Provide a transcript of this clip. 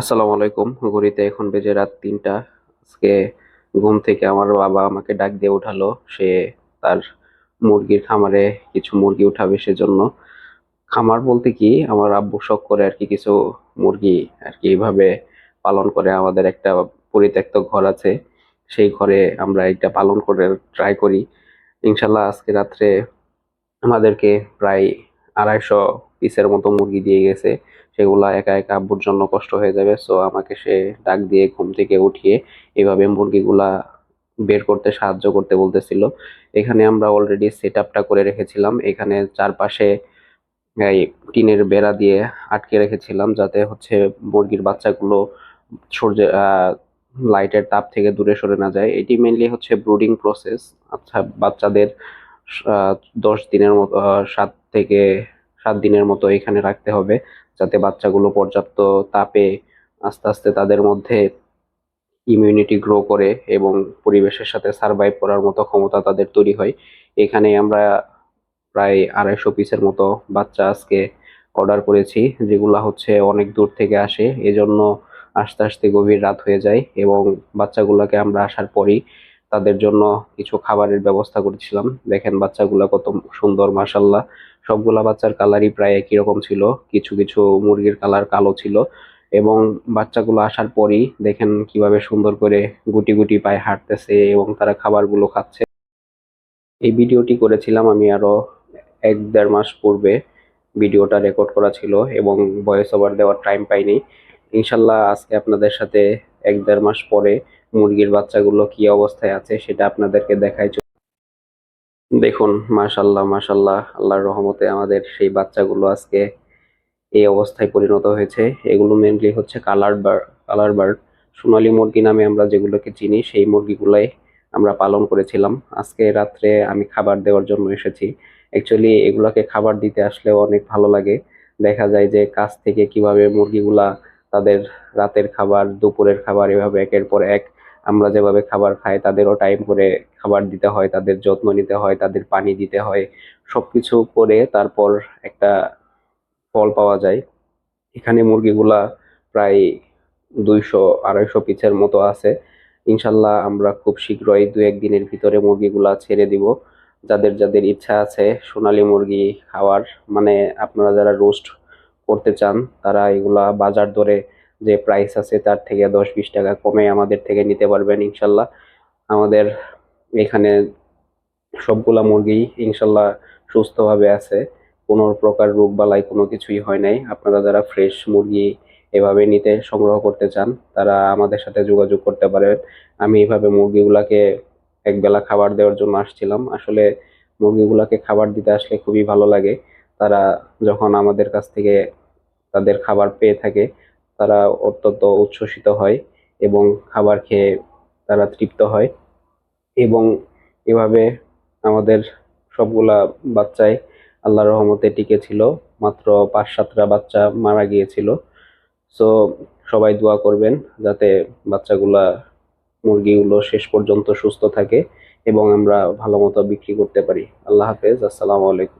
আসসালামু আলাইকুম। ঘড়িতে এখন বেজে রাত তিনটা। আজকে ঘুম থেকে আমার বাবা আমাকে ডাক দিয়ে উঠালো। সে তার মুরগির খামারে কিছু মুরগি উঠাবে সেজন্য। খামার বলতে কি, আমার আব্বু শখ করে আর কি কিছু মুরগি আর কি এইভাবে পালন করে। আমাদের একটা পরিত্যক্ত ঘর আছে। সেই ঘরে আমরা এটা পালন করে ট্রাই করি। ইনশাল্লাহ আজকে রাত্রে আমাদেরকে প্রায় আড়াইশো পিসের মতো মুরগি দিয়ে গেছে। সেগুলা একা একা আব্বুর জন্য কষ্ট হয়ে যাবে সো আমাকে সে ডাক দিয়ে ঘুম থেকে উঠিয়ে এভাবে মুরগিগুলা বের করতে সাহায্য করতে বলতেছিল। এখানে আমরা অলরেডি সেট আপটা করে রেখেছিলাম। এখানে চারপাশে, এই টিনের বেড়া দিয়ে আটকে রেখেছিলাম যাতে হচ্ছে মুরগির বাচ্চাগুলো সূর্যে আহ লাইটের তাপ থেকে দূরে সরে না যায়। এটি মেনলি হচ্ছে ব্রুডিং প্রসেস আচ্ছা বাচ্চাদের দশ দিনের মতো সাত থেকে সাত দিনের মতো এখানে রাখতে হবে যাতে বাচ্চাগুলো পর্যাপ্ত তাপে আস্তে আস্তে তাদের মধ্যে ইমিউনিটি গ্রো করে এবং পরিবেশের সাথে সার্ভাইভ করার মতো ক্ষমতা তাদের তৈরি হয়। এখানে আমরা প্রায় আড়াইশো পিসের মতো বাচ্চা আজকে অর্ডার করেছি, যেগুলা হচ্ছে অনেক দূর থেকে আসে। এজন্য আস্তে আস্তে গভীর রাত হয়ে যায় এবং বাচ্চাগুলোকে আমরা আসার পরই তাদের জন্য কিছু খাবারের ব্যবস্থা করেছিলাম। দেখেন বাচ্চাগুলা কত সুন্দর মাসাল্লাহ সবগুলা বাচ্চার কালারই প্রায় একই রকম ছিল। কিছু কিছু মুরগির কালার কালো ছিল। এবং বাচ্চাগুলো আসার পরই দেখেন কীভাবে সুন্দর করে গুটি গুটি পায়ে হাঁটতেছে এবং তারা খাবারগুলো খাচ্ছে। এই ভিডিওটি করেছিলাম আমি আরও এক, দেড় মাস পূর্বে। ভিডিওটা রেকর্ড করা ছিল এবং ভয়েস ওভার দেওয়ার টাইম পাইনি। ইনশাল্লাহ আজকে আপনাদের সাথে এক দেড় মাস পরে মুরগির বাচ্চাগুলো কি অবস্থায় আছে সেটা আপনাদেরকে দেখাই দেখুন, মাশাল্লাহ মাশাল্লাহ, আল্লাহর রহমতে আমাদের সেই বাচ্চাগুলো আজকে এই অবস্থায় পরিণত হয়েছে। এগুলো মেনলি হচ্ছে কালার বার্ড কালার বার্ড সোনালী মুরগি নামে আমরা যেগুলোকে চিনি, সেই মুরগিগুলাই আমরা পালন করেছিলাম। আজকে রাত্রে আমি খাবার দেওয়ার জন্য এসেছি। অ্যাকচুয়ালি এগুলোকে খাবার দিতে আসলেও অনেক ভালো লাগে। দেখা যায় যে কাছ থেকে কীভাবে মুরগিগুলা তাদের রাতের খাবার, দুপুরের খাবার এভাবে একের পর এক আমরা যেভাবে খাবার খাই তাদেরও টাইম করে খাবার দিতে হয়, তাদের যত্ন নিতে হয়, তাদের পানি দিতে হয় সব কিছু করে তারপর একটা ফল পাওয়া যায়। এখানে মুরগিগুলা প্রায় দুইশো, আড়াইশো পিসের মতো আছে। ইনশাল্লাহ আমরা খুব শীঘ্রই দু একদিনের ভিতরে মুরগিগুলা ছেড়ে দিব। যাদের যাদের ইচ্ছা আছে সোনালী মুরগি খাওয়ার মানে আপনারা যারা রোস্ট করতে চান, তারা এগুলা বাজার দরে যে প্রাইস আছে তার থেকে দশ বিশ টাকা কমে আমাদের থেকে নিতে পারবেন ইনশাল্লাহ। আমাদের এখানে সবগুলা মুরগি ইনশাল্লাহ সুস্থভাবে আছে, কোনো প্রকার রোগ বালাই কোনো কিছুই হয় নাই। আপনারা যারা ফ্রেশ মুরগি এভাবে নিতে সংগ্রহ করতে চান, তারা আমাদের সাথে যোগাযোগ করতে পারেন। আমি এভাবে মুরগিগুলাকে একবেলা খাবার দেওয়ার জন্য আসছিলাম। আসলে মুরগিগুলাকে খাবার দিতে আসলে খুবই ভালো লাগে। তারা যখন আমাদের কাছ থেকে তাদের খাবার পেয়ে থাকে, তারা অত্যন্ত উচ্ছ্বসিত হয় এবং খাবার খেয়ে তারা তৃপ্ত হয়। এবং এভাবে আমাদের সবগুলা বাচ্চাই আল্লাহর রহমতে টিকে ছিল, মাত্র পাঁচ সাতটা বাচ্চা মারা গিয়েছিল। সো সবাই দোয়া করবেন যাতে বাচ্চাগুলা, মুরগিগুলো শেষ পর্যন্ত সুস্থ থাকে এবং আমরা ভালো মতো বিক্রি করতে পারি। আল্লাহ হাফেজ, আসসালামু আলাইকুম।